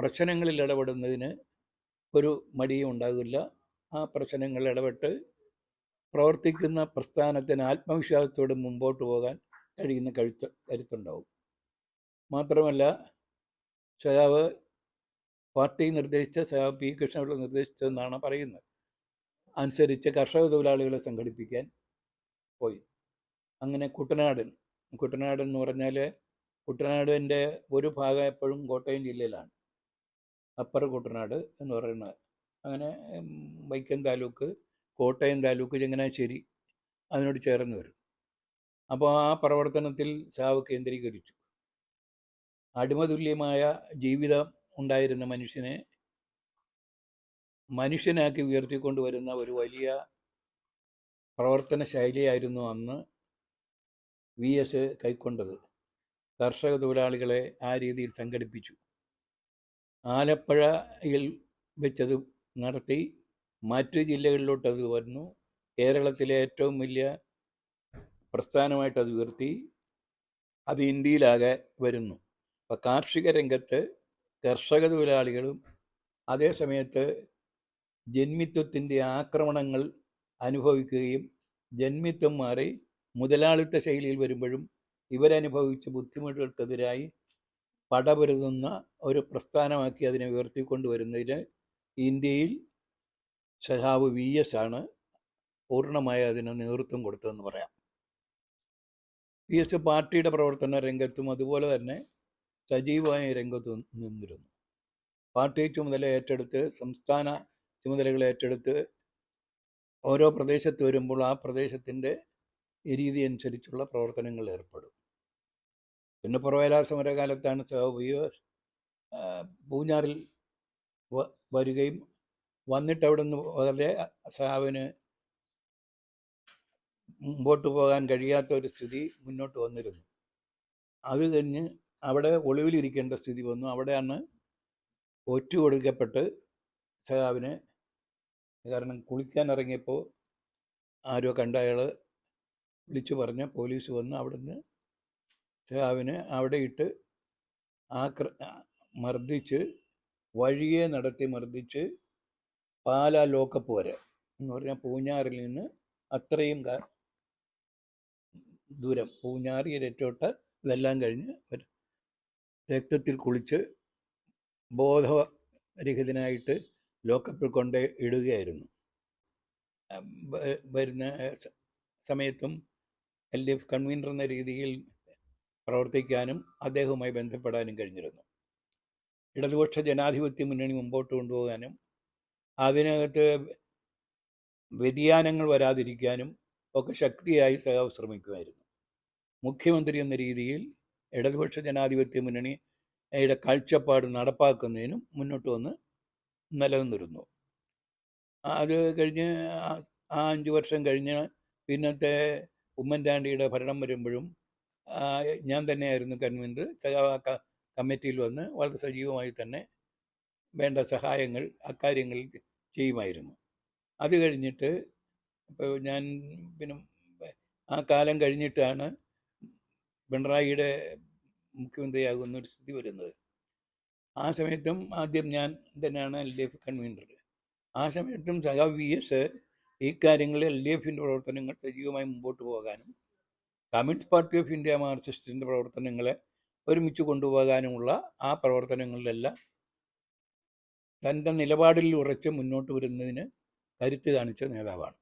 പ്രശ്നങ്ങളിൽ ഇടപെടുന്നതിന് ഒരു മടിയും ഉണ്ടാകില്ല ആ പ്രശ്നങ്ങളിൽ ഇടപെട്ട് പ്രവർത്തിക്കുന്ന പ്രസ്ഥാനത്തിന് ആത്മവിശ്വാസത്തോടെ മുമ്പോട്ട് പോകാൻ കഴിയുന്ന കഴുത്ത് കരുത്തുണ്ടാവും. മാത്രമല്ല സഖാവ് പാർട്ടി നിർദ്ദേശിച്ച സഖാവ് പി. കൃഷ്ണപിള്ള നിർദ്ദേശിച്ചതെന്നാണ് പറയുന്നത്. അനുസരിച്ച് കർഷക തൊഴിലാളികളെ സംഘടിപ്പിക്കാൻ പോയി. അങ്ങനെ കുട്ടനാടൻ കുട്ടനാടൻ എന്ന് പറഞ്ഞാൽ കുട്ടനാടിന്റെ ഒരു ഭാഗം എപ്പോഴും കോട്ടയം ജില്ലയിലാണ്. അപ്പർ കുട്ടനാട് എന്ന് പറയുന്നത്. അങ്ങനെ വൈക്കം താലൂക്ക് കോട്ടയം താലൂക്ക് ചങ്ങനാശ്ശേരി അതിനോട് ചേർന്ന് വരും. അപ്പോൾ ആ പ്രവർത്തനത്തിൽ സാവ് കേന്ദ്രീകരിച്ചു. അടിമതുല്യമായ ജീവിതം ഉണ്ടായിരുന്ന മനുഷ്യനെ മനുഷ്യനാക്കി ഉയർത്തിക്കൊണ്ടുവരുന്ന ഒരു വലിയ പ്രവർത്തന ശൈലിയായിരുന്നു അന്ന് വി എസ് കൈക്കൊണ്ടത്. കർഷക തൊഴിലാളികളെ ആ രീതിയിൽ സംഘടിപ്പിച്ചു. ആലപ്പുഴയിൽ വെച്ചത് നടത്തി മറ്റ് അത് വന്നു കേരളത്തിലെ ഏറ്റവും വലിയ അത് ഉയർത്തി. അത് ഇന്ത്യയിലാകെ വരുന്നു. അപ്പോൾ കാർഷിക രംഗത്ത് കർഷക തൊഴിലാളികളും അതേ സമയത്ത് ജന്മിത്വത്തിന്റെ ആക്രമണങ്ങൾ അനുഭവിക്കുകയും ജന്മിത്വം മാറി മുതലാളിത്ത ശൈലിയിൽ വരുമ്പോഴും ഇവരനുഭവിച്ച ബുദ്ധിമുട്ടുകൾക്കെതിരായി പടപൊരുതുന്ന ഒരു പ്രസ്ഥാനമാക്കി അതിനെ ഉയർത്തിക്കൊണ്ടുവരുന്നതിന് ഇന്ത്യയിൽ ഷഹാബ് വി എസ് ആണ് പൂർണമായി അതിന് നേതൃത്വം കൊടുത്തതെന്ന് പറയാം. വി എസ് പാർട്ടിയുടെ പ്രവർത്തന രംഗത്തും അതുപോലെ തന്നെ സജീവമായ രംഗത്ത് നിന്നിരുന്നു. പാർട്ടി ചുമതല ഏറ്റെടുത്ത് സംസ്ഥാന ചുമതലകൾ ഏറ്റെടുത്ത് ഓരോ പ്രദേശത്ത് വരുമ്പോൾ ആ പ്രദേശത്തിന്റെ രീതി അനുസരിച്ചുള്ള പ്രവർത്തനങ്ങൾ ഏർപ്പെടും. പിന്നെ പുറവേലാർ സമരകാലത്താണ് സഹോബിയോ പൂഞ്ഞാറിൽ വരികയും വന്നിട്ട് അവിടെ നിന്ന് വളരെ സാവിന് മുമ്പോട്ട് പോകാൻ കഴിയാത്ത ഒരു സ്ഥിതി മുന്നോട്ട് വന്നിരുന്നു. അത് കഴിഞ്ഞ് അവിടെ ഒളിവിലിരിക്കേണ്ട സ്ഥിതി വന്നു. അവിടെയാണ് ഒറ്റ കൊടുക്കപ്പെട്ട് സഹാവിന് കാരണം കുളിക്കാൻ ഇറങ്ങിയപ്പോൾ ആരോ കണ്ട അയാൾ വിളിച്ചു പറഞ്ഞ് പോലീസ് വന്ന് അവിടുന്ന് സഹാബിനെ അവിടെ ഇട്ട് ആക്ര മർദ്ദിച്ച് വഴിയെ നടത്തി മർദ്ദിച്ച് പാലാ ലോക്കപ്പ് വരെ എന്ന് പറഞ്ഞാൽ പൂഞ്ഞാറിൽ നിന്ന് അത്രയും ദൂരം പൂഞ്ഞാറി രറ്റോട്ട് ഇതെല്ലാം കഴിഞ്ഞ് രക്തത്തിൽ കുളിച്ച് ബോധരഹിതനായിട്ട് ലോക്കപ്പിൽ കൊണ്ട് ഇടുകയായിരുന്നു. വരുന്ന സമയത്തും എൽ ഡി എഫ് കൺവീനർ എന്ന രീതിയിൽ പ്രവർത്തിക്കാനും അദ്ദേഹവുമായി ബന്ധപ്പെടാനും കഴിഞ്ഞിരുന്നു. ഇടതുപക്ഷ ജനാധിപത്യ മുന്നണി മുമ്പോട്ട് കൊണ്ടുപോകാനും അതിനകത്ത് വ്യതിയാനങ്ങൾ വരാതിരിക്കാനും ഒക്കെ ശക്തിയായി സഖാവ് ശ്രമിക്കുമായിരുന്നു. മുഖ്യമന്ത്രി എന്ന രീതിയിൽ ഇടതുപക്ഷ ജനാധിപത്യ മുന്നണിയുടെ കാഴ്ചപ്പാട് നടപ്പാക്കുന്നതിനും മുന്നോട്ട് വന്ന് നിലനിന്നിരുന്നു. അത് കഴിഞ്ഞ് ആ- അഞ്ച് വർഷം കഴിഞ്ഞ് പിന്നത്തെ ഉമ്മൻചാണ്ടിയുടെ ഭരണം വരുമ്പോഴും ഞാൻ തന്നെയായിരുന്നു കൺവീനർ. കമ്മിറ്റിയിൽ വന്ന് വളരെ സജീവമായി തന്നെ വേണ്ട സഹായങ്ങൾ അക്കാര്യങ്ങൾ ചെയ്യുമായിരുന്നു. അത് കഴിഞ്ഞിട്ട് ഇപ്പോൾ ഞാൻ പിന്നെ ആ കാലം കഴിഞ്ഞിട്ടാണ് പിണറായിയുടെ മുഖ്യമന്ത്രിയാകുന്ന ഒരു സ്ഥിതി വരുന്നത്. ആ സമയത്തും ആദ്യം ഞാൻ തന്നെയാണ് എൽ ഡി എഫ് കൺവീനർ. ആ സമയത്തും സഖാ വി എസ് ഈ കാര്യങ്ങളിൽ എൽ ഡി എഫിന്റെ പ്രവർത്തനങ്ങൾ സജീവമായി മുമ്പോട്ട് പോകാനും കമ്മ്യൂണിസ്റ്റ് പാർട്ടി ഓഫ് ഇന്ത്യ മാർക്സിസ്റ്റിന്റെ പ്രവർത്തനങ്ങളെ ഒരുമിച്ച് കൊണ്ടുപോകാനുമുള്ള ആ പ്രവർത്തനങ്ങളിലെല്ലാം തന്റെ നിലപാടിൽ ഉറച്ച് മുന്നോട്ട് വരുന്നതിന് കരുത്ത് കാണിച്ച നേതാവാണ്.